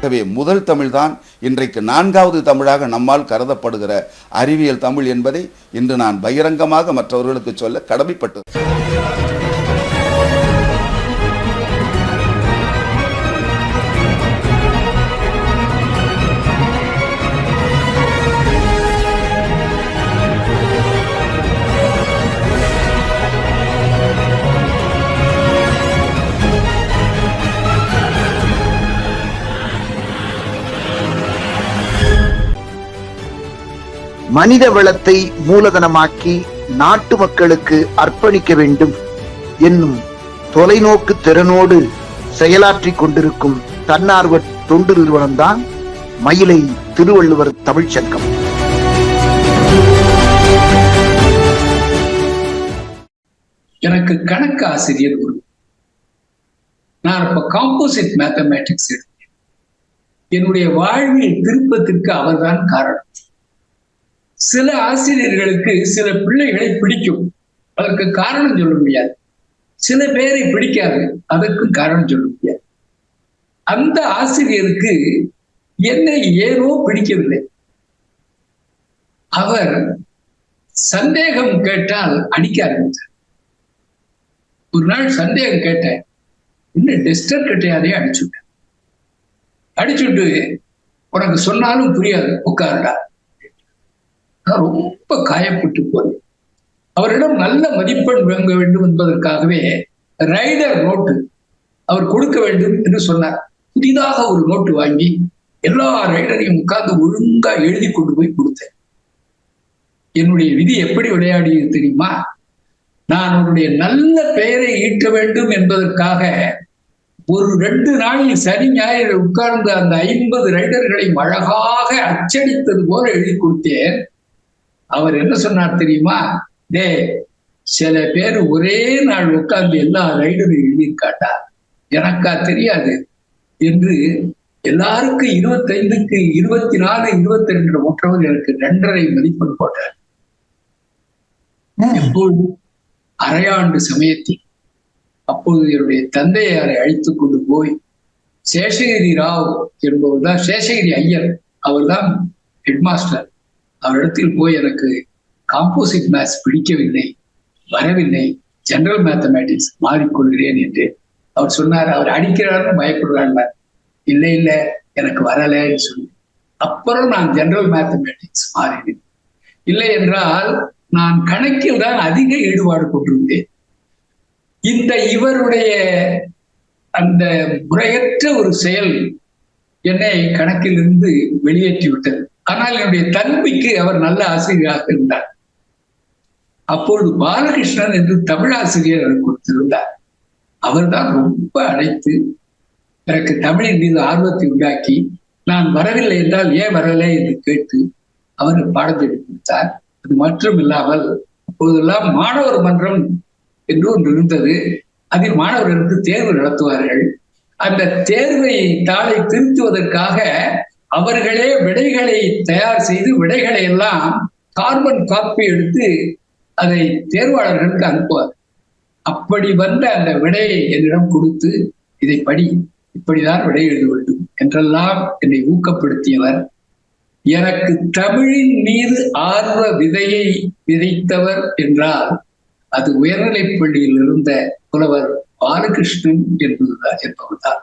ஆகவே முதல் தமிழ்தான் இன்றைக்கு நான்காவது தமிழாக நம்மால் கருதப்படுகிற அறிவியல் தமிழ் என்பதை இன்று நான் பகிரங்கமாக மற்றவர்களுக்கு சொல்ல கடமைப்பட்டு மனித வளத்தை மூலதனமாக்கி நாட்டு மக்களுக்கு அர்ப்பணிக்க வேண்டும் என்னும் தொலைநோக்கு திறனோடு செயலாற்றிக் கொண்டிருக்கும் தன்னார்வ தொண்டு நிறுவனம்தான் மயிலை திருவள்ளுவர் தமிழ்ச்சங்கம். எனக்கு கணக்கு ஆசிரியர் குரு. நான் இப்ப காம்போசிட் மேத்தமேட்டிக்ஸ் எடுத்தேன். என்னுடைய வாழ்வில் திருப்பத்திற்கு அவர்தான் காரணம். சில ஆசிரியர்களுக்கு சில பிள்ளைகளை பிடிக்கும். அதற்கு காரணம் சொல்ல முடியாது. சில பேரை பிடிக்காது அதற்கு காரணம் சொல்ல முடியாது. அந்த ஆசிரியருக்கு என்னை ஏனோ பிடிக்கவில்லை. அவர் சந்தேகம் கேட்டால் அடிக்க ஆரம்பித்தார். ஒரு நாள் சந்தேகம் கேட்டேன். இன்னும் டெஸ்டர் கட்டையாதே அடிச்சுட்டேன். அடிச்சுட்டு உனக்கு சொன்னாலும் புரியாது உட்காருடா. நான் ரொம்ப காயப்பட்டு போனேன். அவரிடம் நல்ல மதிப்பெண் வாங்க வேண்டும் என்பதற்காகவே ரைடர் நோட்டு அவர் கொடுக்க வேண்டும் என்று சொன்னார். புதிதாக ஒரு நோட்டு வாங்கி எல்லா ரைடரையும் உட்கார்ந்து ஒழுங்கா எழுதி கொண்டு போய் கொடுத்தேன். என்னுடைய விதி எப்படி விளையாடியது தெரியுமா? நான் அவருடைய நல்ல பெயரை ஈட்ட வேண்டும் என்பதற்காக ஒரு ரெண்டு நாளில் சனி ஞாயிறு உட்கார்ந்து அந்த ஐம்பது ரைடர்களையும் அழகாக அச்சடித்தது போல எழுதி கொடுத்தேன். அவர் என்ன சொன்னார் தெரியுமா? டே சில பேர் ஒரே நாள் உட்கார்ந்து எல்லா ரைடரும் எழுதியிருக்காட்டா எனக்கா தெரியாது என்று எல்லாருக்கும் இருபத்தைந்துக்கு இருபத்தி நாலு இருபத்தி ரெண்டு மற்றவர் எனக்கு ரெண்டரை மதிப்பெண் போட்டார். எப்பொழுது அரையாண்டு சமயத்தில். அப்போது என்னுடைய தந்தையாரை அழைத்து கொண்டு போய் சேஷகிரி ராவ் என்பவர் தான் சேஷகிரி ஐயர் அவர்தான் ஹெட்மாஸ்டர் அவரிடத்தில் போய் எனக்கு காம்போசிட் மேத்ஸ் பிடிக்கவில்லை வரவில்லை ஜெனரல் மேத்தமேட்டிக்ஸ் மாறிக்கொள்கிறேன் என்று அவர் சொன்னார். அவர் அடிக்கிறார்னு பயப்படுறாங்க இல்லை இல்லை எனக்கு வரலைன்னு சொல்லி. அப்புறம் நான் ஜெனரல் மேத்தமேட்டிக்ஸ் மாறினேன். இல்லை என்றால் நான் கணக்கில் தான் அதிக ஈடுபாடு கொண்டிருந்தேன். இந்த இவருடைய அந்த முறையற்ற ஒரு செயல் என்னை கணக்கிலிருந்து வெளியேற்றி விட்டது ஆனால் என்னுடைய தன்மைக்கு அவர் நல்ல ஆசிரியராக இருந்தார். அப்பொழுது பாலகிருஷ்ணன் என்று தமிழ் ஆசிரியர் எனக்கு கொடுத்திருந்தார். அவர்தான் ரொம்ப அழைத்து எனக்கு தமிழின் மீது ஆர்வத்தை உண்டாக்கி நான் வரவில்லை என்றால் ஏன் வரலை என்று கேட்டு அவர் பாடத்தை கொடுத்தார். அது மட்டும் இல்லாமல் அப்போதெல்லாம் மாணவர் மன்றம் என்று ஒன்று இருந்தது. அதில் மாணவர்களுக்கு தேர்வு நடத்துவார்கள். அந்த தேர்வை தாளை திருத்துவதற்காக அவர்களே விடைகளை தயார் செய்து விடைகளை எல்லாம் கார்பன் காப்பி எடுத்து அதை தேர்வாளர்களுக்கு அனுப்புவார். அப்படி வந்த அந்த விடையை என்னிடம் கொடுத்து இதை படி இப்படிதான் விடை எழுத வேண்டும் என்றெல்லாம் என்னை ஊக்கப்படுத்தியவர். எனக்கு தமிழின் மீது ஆர்வ விதையை விதைத்தவர் என்றால் அது உயர்நிலைப் பள்ளியில் இருந்த புலவர் பாலகிருஷ்ணன் என்பதுதான் என்பவர்தான்.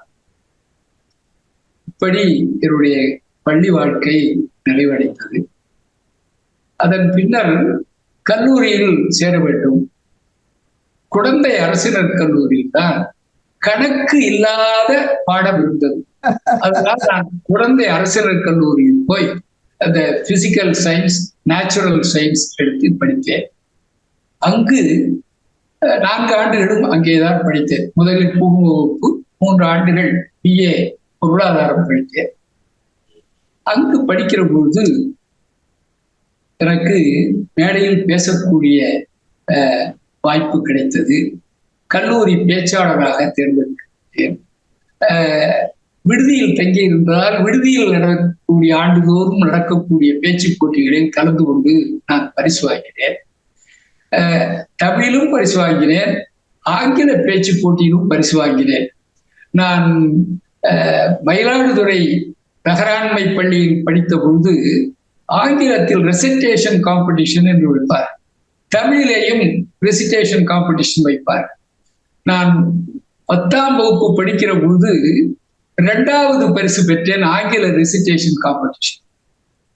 இப்படி என்னுடைய பள்ளி வாழ்க்கை நிறைவடைந்தது. அதன் பின்னர் கல்லூரியில் சேர வேண்டும். குழந்தை அரசினர் கல்லூரியில் தான் கணக்கு இல்லாத பாடம் இருந்தது. அதனால் நான் குழந்தை அரசினர் கல்லூரியில் போய் அந்த பிசிக்கல் சயின்ஸ் நேச்சுரல் சயின்ஸ் எடுத்து படித்தேன். அங்கு நான்கு ஆண்டுகளும் அங்கேதான் படித்தேன். முதலில் பூர்வ வகுப்பு மூன்று ஆண்டுகள் பிஏ பொருளாதாரம் படித்தேன் அங்கு படிக்கிற பொழுது எனக்கு மேடையில் பேசக்கூடிய வாய்ப்பு கிடைத்தது. கல்லூரி பேச்சாளராக தேர்ந்தெடுக்கப்பட்டேன். விடுதியில் தங்கியிருந்ததால் விடுதியில் நடக்கக்கூடிய ஆண்டுதோறும் நடக்கக்கூடிய பேச்சு போட்டிகளில் கலந்து கொண்டு நான் பரிசு வாங்கினேன் தமிழிலும் பரிசு வாங்கினேன் ஆங்கில பேச்சு போட்டியிலும் பரிசு வாங்கினேன் நான் மயிலாடுதுறை நகராண்மை பள்ளியில் படித்த பொழுது ஆங்கிலத்தில் ரெசிட்டேஷன் காம்படிஷன் என்று வைப்பார் தமிழிலேயும் ரெசிட்டேஷன் காம்படிஷன் வைப்பார். நான் பத்தாம் வகுப்பு படிக்கிற பொழுது இரண்டாவது பரிசு பெற்றேன் ஆங்கில ரெசிட்டேஷன் காம்படிஷன்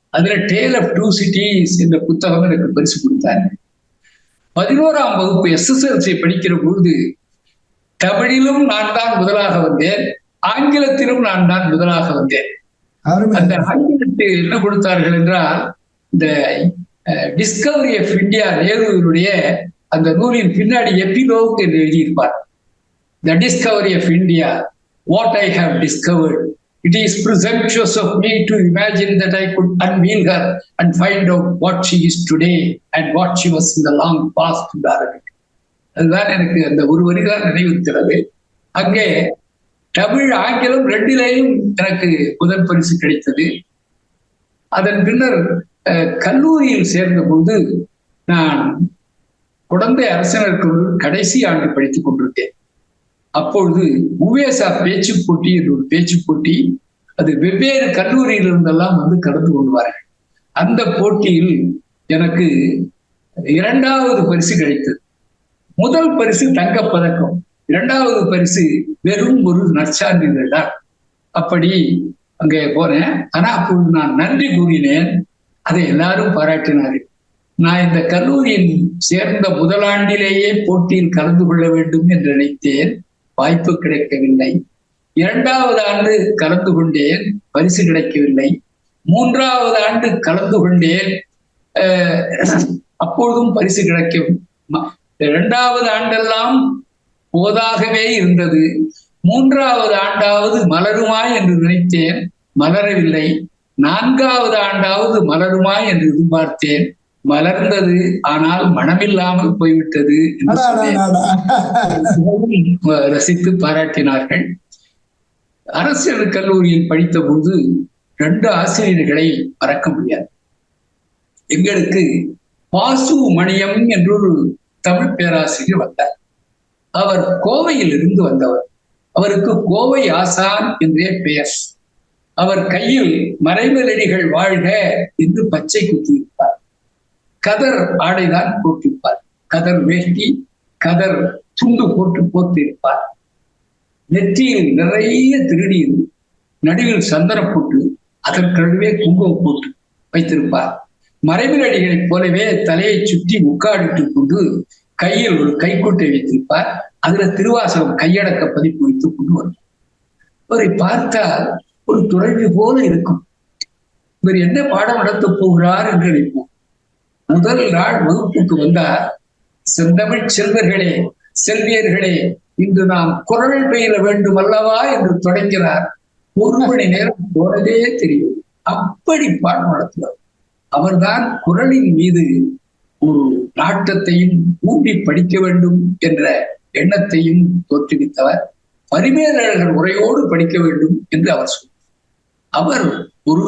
அதுல டேல் ஆஃப் டூ சிட்டிஸ் என்ற புத்தகம் எனக்கு பரிசு கொடுத்தாங்க பதினோராம் வகுப்பு எஸ்எஸ்எல்சி படிக்கிற பொழுது தமிழிலும் நான் தான் முதலாக வந்தேன். ஆங்கிலத்திலும் நான் தான் முதலாக வந்தேன். அந்த ஆங்கிலத்தில் என்ன கொடுத்தார்கள் என்றால் இந்த டிஸ்கவரி ஆஃப் இந்தியா நேருவினுடைய அந்த நூலின் பின்னாடி எபிலோக் என்று எழுதியிருப்பார். The Discovery of India what I have discovered it is me to imagine that I could unveil her and find out what she is today and what she was in the long past in Arabic. அதுதான் எனக்கு அந்த ஒரு வரிதான் நினைவுறுகிறது அங்கே தமிழ் ஆங்கிலம் ரெண்டிலேயும் எனக்கு முதல் பரிசு கிடைத்தது. அதன் பின்னர் அஹ், கல்லூரியில் சேர்ந்தபோது நான் குழந்தை அரசினர் கல்லூரி கடைசி ஆண்டு படித்துக் கொண்டிருந்தேன். அப்பொழுது உவேசா பேச்சு போட்டி என்று ஒரு பேச்சு போட்டி அது வெவ்வேறு கல்லூரியிலிருந்தெல்லாம் வந்து கலந்து கொள்வார்கள். அந்த போட்டியில் எனக்கு இரண்டாவது பரிசு கிடைத்தது. முதல் பரிசு தங்கப் பதக்கம் இரண்டாவது பரிசு வெறும் ஒரு நற்சான்றிதழ். தான் அப்படி அங்கே போனேன் ஆனா அப்போது நான் நன்றி கூறினேன். அதை எல்லாரும் பாராட்டினாரு நான் இந்த கல்லூரியில் சேர்ந்த முதலாண்டிலேயே போட்டியில் கலந்து கொள்ள வேண்டும் என்று நினைத்தேன். வாய்ப்பு கிடைக்கவில்லை. இரண்டாவது ஆண்டு கலந்து கொண்டேன். பரிசு கிடைக்கவில்லை. மூன்றாவது ஆண்டு கலந்து கொண்டேன். அஹ், அப்பொழுதும் பரிசு கிடைக்கும் இரண்டாவது ஆண்டெல்லாம் போதாகவே இருந்தது. மூன்றாவது ஆண்டாவது மலருமா என்று நினைத்தேன் மலரவில்லை. நான்காவது ஆண்டாவது மலருமா என்று எதிர்பார்த்தேன். மலர்ந்தது ஆனால் மனமில்லாமல் போய்விட்டது என்று ரசித்து பாராட்டினார்கள். அரசியல் கல்லூரியில் படித்த பொழுது ரெண்டு ஆசிரியர்களை மறக்க முடியாது. எங்களுக்கு வாசு மணியம் என்றொரு தமிழ் பேராசிரியர் வந்தார். அவர் கோவையில் இருந்து வந்தவர். அவருக்கு கோவை ஆசான் என்றே பெயர். அவர் கையில் மறைமலடிகள் வாழ்க என்று பச்சை குத்தியிருப்பார். கதர் ஆடைதான் போட்டிருப்பார். கதர் வேட்டி கதர் துண்டு போட்டு போட்டிருப்பார் நெற்றியில் நிறைய திருநீர் நடுவில் சந்தனம் போட்டு அதற்கழுவே குங்குமம் போட்டு வைத்திருப்பார். மறைவிலடிகளைப் போலவே தலையை சுற்றி முக்காடிட்டுக் கொண்டு கையில் ஒரு கைக்குட்டை வைத்திருப்பார். அதுல திருவாசகம் கையடக்க பதிப்பு வைத்துக் கொண்டு வருவார். அவரை பார்த்தால் ஒரு துறவி போல இருக்கும். இவர் என்ன பாடம் நடத்தப் போகிறார் என்று நினைப்போம். முதல் நாள் வகுப்புக்கு வந்தார். செந்தமிழ் செல்வர்களே செல்வியர்களே இன்று நாம் குரல் பயில வேண்டும் அல்லவா என்று தொடங்கிறார் ஒரு மணி நேரம் போனதே தெரியும். அப்படி பாடம் நடத்துவார். அவர்தான் குரலின் மீது ஒரு நாட்டத்தையும் ஊட்டி படிக்க வேண்டும் என்ற எண்ணத்தையும் தோற்றுவித்தவர். பரிமேலழகர் உரையோடு படிக்க வேண்டும் என்று அவர் சொன்னார். அவர் ஒரு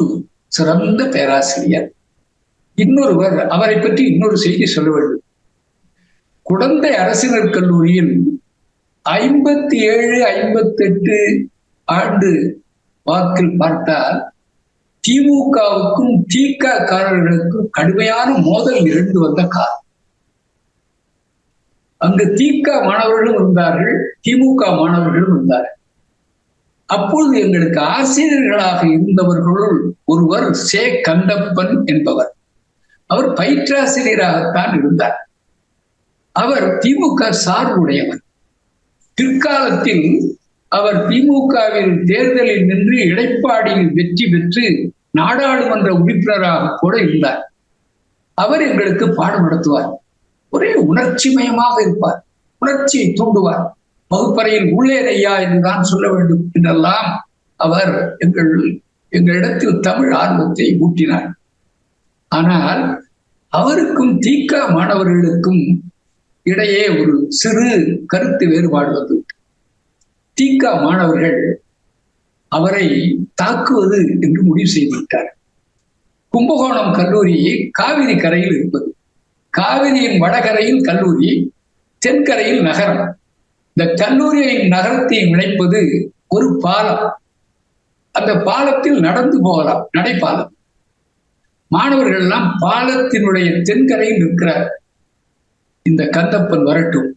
சிறந்த பேராசிரியர். இன்னொருவர் அவரை பற்றி இன்னொரு செய்தி சொல்ல வேண்டும். குழந்தை அரசினர் கல்லூரியில் ஐம்பத்தி ஏழு ஐம்பத்தி எட்டு ஆண்டு வாக்கில் பார்த்தால் திமுகவுக்கும் திக காரர்களுக்கும் கடுமையான மோதல் இருந்து வந்த காலம். அங்கு திக மாணவர்களும் இருந்தார்கள் திமுக மாணவர்களும் இருந்தார்கள். அப்பொழுது எங்களுக்கு ஆசிரியர்களாக இருந்தவர்களுள் ஒருவர் சே. கந்தப்பன் என்பவர். அவர் பயிற்றாசிரியராகத்தான் இருந்தார். அவர் திமுக சார்புடையவர். பிற்காலத்தில் அவர் திமுகவில் தேர்தலில் நின்று இடைப்பாடியில் வெற்றி பெற்று நாடாளுமன்ற உறுப்பினராக கூட இருந்தார். அவர் எங்களுக்கு பாடம் நடத்துவார். ஒரே உணர்ச்சிமயமாக இருப்பார். உணர்ச்சியை தூண்டுவார். வகுப்பறையில் உள்ளே ஐயா என்றுதான் சொல்ல வேண்டும் என்றெல்லாம் அவர் எங்கள் எங்களிடத்தில் தமிழ் ஆர்வத்தை ஊட்டினார். ஆனால் அவருக்கும் தீக்க மாணவர்களுக்கும் இடையே ஒரு சிறு கருத்து வேறுபாடு வந்து தீக்கா மாணவர்கள் அவரை தாக்குவது என்று முடிவு செய்துவிட்டார். கும்பகோணம் கல்லூரி காவிரி கரையில் இருப்பது காவிரியின் வடகரையில் கல்லூரி தென்கரையில் நகரம். இந்த கல்லூரியை நகரத்தையும் இணைப்பது ஒரு பாலம். அந்த பாலத்தில் நடந்து போகலாம் நடைபாலம். மாணவர்கள் எல்லாம் பாலத்தினுடைய தென்கரையில் இருக்கிறார் இந்த கந்தப்பன் வரட்டும்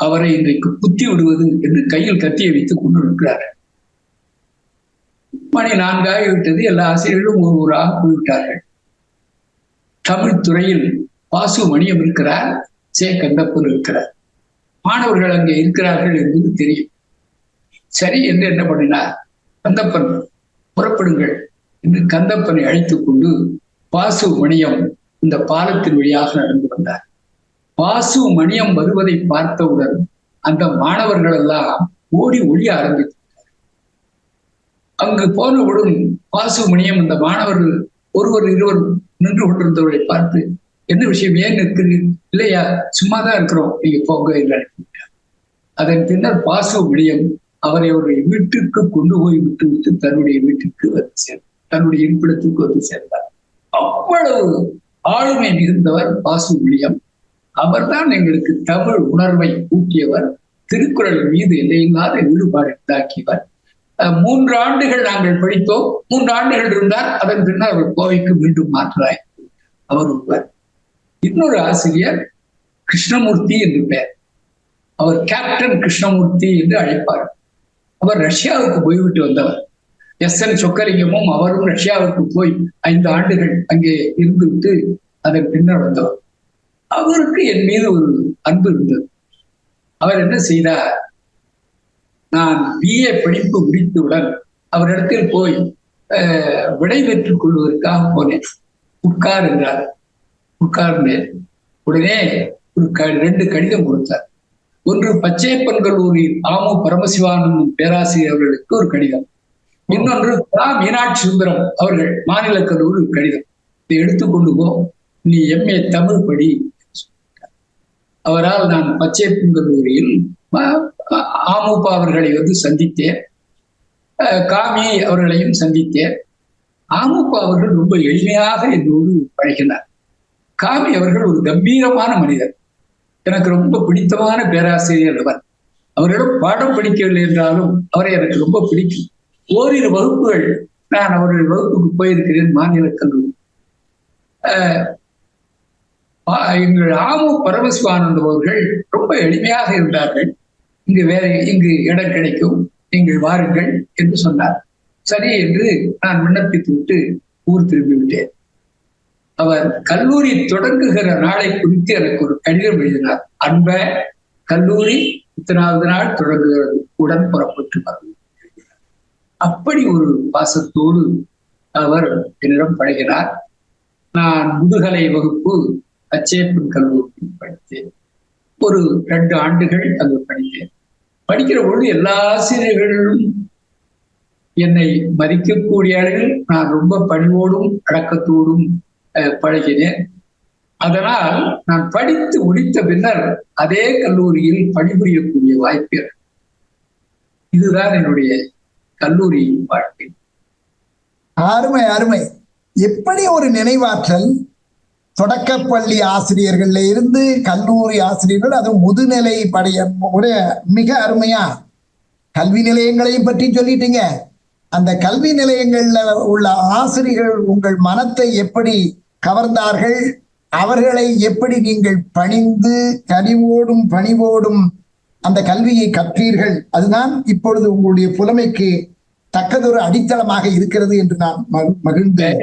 அவரை இன்றைக்கு குத்தி விடுவது என்று கையில் கத்தியை வைத்துக் கொண்டு இருக்கிறார் மணி நான்காகி விட்டது. எல்லா ஆசிரியர்களும் ஒரு ஊராக போய்விட்டார்கள் தமிழ் துறையில் வாசு மணியம் இருக்கிறார் சே கந்தப்பன் இருக்கிறார். மாணவர்கள் அங்கே இருக்கிறார்கள் என்பது தெரியும். சரி என்று என்ன பண்ணினார்? கந்தப்பன் புறப்படுங்கள் என்று கந்தப்பனை அழைத்துக் கொண்டு பாசு மணியம் இந்த பாலத்தின் வழியாக நடந்து வந்தார். பாசு மணியம் வருவதை பார்த்தவுடன் அந்த மாணவர்கள் எல்லாம் ஓடி ஒழிய ஆரம்பித்து அங்கு போனவுடன் வாசு மணியம் அந்த மாணவர்கள் ஒருவர் இருவர் நின்று கொண்டிருந்தவர்களை பார்த்து என்ன விஷயம்? ஏன் நிற்கிறீர்கள் இல்லையா? சும்மா தான் இருக்கிறோம். நீங்க போங்க இல்லை அதன் பின்னர் பாசு மணியம் அவரை அவருடைய வீட்டுக்கு கொண்டு போய் விட்டு விட்டு தன்னுடைய வீட்டுக்கு வந்து சேர்ந்தார் தன்னுடைய இருப்பிடத்துக்கு வந்து சேர்ந்தார். அவ்வளவு ஆளுமை மிகுந்தவர் பாசு மணியம் அவர்தான் எங்களுக்கு தமிழ் உணர்வை ஊட்டியவர் திருக்குறள் மீது எல்லையில்லாத ஈடுபாடு உண்டாக்கியவர் மூன்று ஆண்டுகள் நாங்கள் படித்தோம். மூன்று ஆண்டுகள் இருந்தார் அதன் பின்னர் அவர் கோவைக்கு மீண்டும் மாற்றாய் அவர் ஒருவர். இன்னொரு ஆசிரியர் கிருஷ்ணமூர்த்தி என்று பெயர். அவர் கேப்டன் கிருஷ்ணமூர்த்தி என்று அழைப்பார். அவர் ரஷ்யாவுக்கு போய்விட்டு வந்தவர். எஸ் என் சொக்கலிங்கமும் அவரும் ரஷ்யாவுக்கு போய் ஐந்து ஆண்டுகள் அங்கே இருந்துவிட்டு அதன் பின்னர் வந்தவர். அவருக்கு என் மீது ஒரு அன்பு இருந்தது. அவர் என்ன செய்தார்? நான் பிஏ படிப்பு முடித்தவுடன் அவரிடத்தில் போய் அஹ், விடை பெற்றுக் கொள்வதற்காக போனேன். உட்கார் என்றார். உட்கார்ந்தேன் உடனே ஒரு க- ரெண்டு கடிதம் கொடுத்தார். ஒன்று பச்சையப்பன் கல்லூரியில் ஆமு பரமசிவானந்தம் பேராசிரியர் அவர்களுக்கு ஒரு கடிதம். இன்னொன்று ரா மீனாட்சி சுந்தரம் அவர்கள் மாநில கல்லூரி ஒரு கடிதம். இதை எடுத்துக்கொண்டு போ. நீ எம்ஏ தமிழ் படி அவரால் நான் பச்சையப்பன் கல்லூரியில் அமுபா அவர்களை வந்து சந்தித்தேன். காமி அவர்களையும் சந்தித்தேன். ஆமுப்பா அவர்கள் ரொம்ப எளிமையாக என்னோடு பழகினார். காமி அவர்கள் ஒரு கம்பீரமான மனிதர். எனக்கு ரொம்ப பிடித்தமான பேராசிரியர் அவர். அவரிடம் பாடம் படிக்கவில்லை என்றாலும் அவரை எனக்கு ரொம்ப பிடிக்கும். ஓரிரு வகுப்புகள் நான் அவருடைய வகுப்புக்கு போயிருக்கிறேன் மாநில கல்லூரி. எங்கள் ஆமு பரமசிவானந்த் அவர்கள் ரொம்ப எளிமையாக இருந்தார்கள். இங்கு வேற இங்கு இடம் கிடைக்கும். நீங்கள் வாருங்கள் என்று சொன்னார். சரி என்று நான் விண்ணப்பித்து விட்டு ஊர் திரும்பி விட்டேன் அவர் கல்லூரி தொடங்குகிற நாளை குறித்து எனக்கு ஒரு கடிதம் எழுதினார். அன்ப கல்லூரி இத்தனாவது நாள் தொடங்குகிறது. உடன் புறப்பட்டு வரும். அப்படி ஒரு பாசத்தோடு அவர் என்னிடம் பழகினார். நான் முதுகலை வகுப்பு அச்சேப்பன் கல்லூரியில் படித்தேன். ஒரு ரெண்டு ஆண்டுகள் அங்கு படித்தேன். படிக்கிற பொழுது எல்லா ஆசிரியர்களும் என்னை மதிக்கக்கூடிய அளவில் நான் ரொம்ப பணிவோடும் அடக்கத்தோடும் பழகினேன். அதனால் நான் படித்து முடித்த பின்னர் அதே கல்லூரியில் பணிபுரியக்கூடிய வாய்ப்பு இதுதான் என்னுடைய கல்லூரி வாழ்க்கை. அருமை அருமை. எப்படி ஒரு நினைவாற்றல் தொடக்கப்பள்ளி ஆசிரியர்கள்ல இருந்து கல்லூரி ஆசிரியர்கள் அதுவும் முதுநிலை படைய ஒரு மிக அருமையா கல்வி நிலையங்களையும் பற்றி சொல்லிட்டீங்க. அந்த கல்வி நிலையங்கள்ல உள்ள ஆசிரியர்கள் உங்கள் மனத்தை எப்படி கவர்ந்தார்கள்? அவர்களை எப்படி நீங்கள் பணிந்து கனிவோடும் பணிவோடும் அந்த கல்வியை கற்றீர்கள்? அதுதான் இப்பொழுது உங்களுடைய புலமைக்கு தக்கதொரு அடித்தளமாக இருக்கிறது என்று நான் மகிழ்ந்தேன்